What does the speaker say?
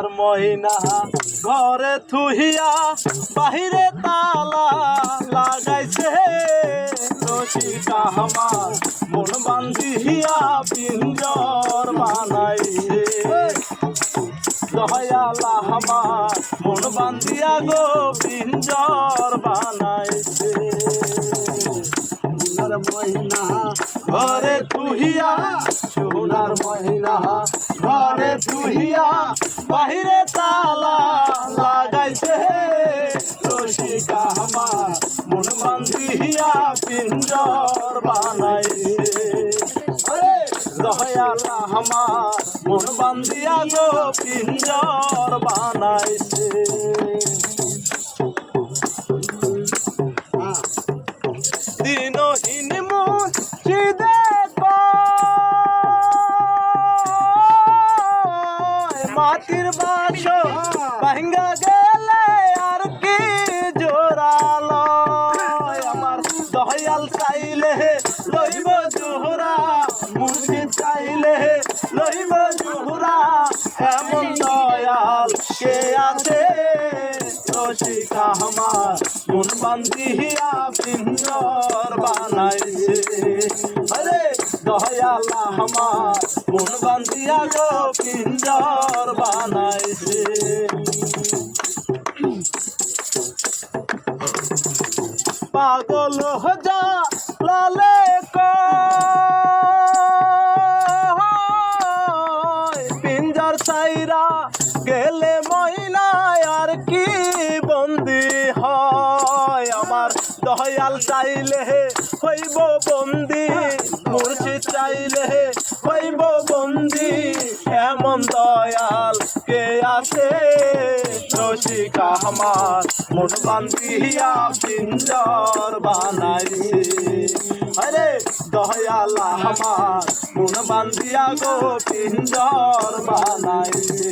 সোনার মহিনা ঘরে থুহিয়া বাহিরে তালা লাগাইছে। আমার মন বান্ধিয়া পিঞ্জর বানাইছে। দয়ালা আমার মন বান্ধিয়া গো পিঞ্জর বানাইছে। মহিনা ঘরে তুহিয়া তুহিয়া বাহিরে তালা লাগাইছে রসিকা আমার। মন বান্ধিয়া পিঞ্জর বানাইছে। দয়ালা আমার, মন বান্ধিয়া গো পিঞ্জর বানাইছে। মাটির বাস ভাঙ্গা গেলে আর কি জোরালো? আমার দয়াল চাইলে লইব জোহরা, মুর্শিদ চাইলে লইব জোহরা। এমন দয়াল কে আছে? রসিকা আমার মন বান্ধিয়া পিঞ্জর বানাইছে। আরে দয়ালা আমার মন বান্ধিয়া গো পিঞ্জর পাগল হজা লালে পিঞ্জার সাইরা গেলে মহিলা আর কি বন্দি হয়? আমার দয়াল চাইলে হইব বন্দি, মুর্শিদ চাইলে হইব বন্দি, এমন দয়াল কে আছে? রসিকা আমার, মন বান্ধিয়া পিঞ্জর বানাইছে আরে দয়ালা আমার, মন বান্ধিয়া গো পিঞ্জর বানাইছে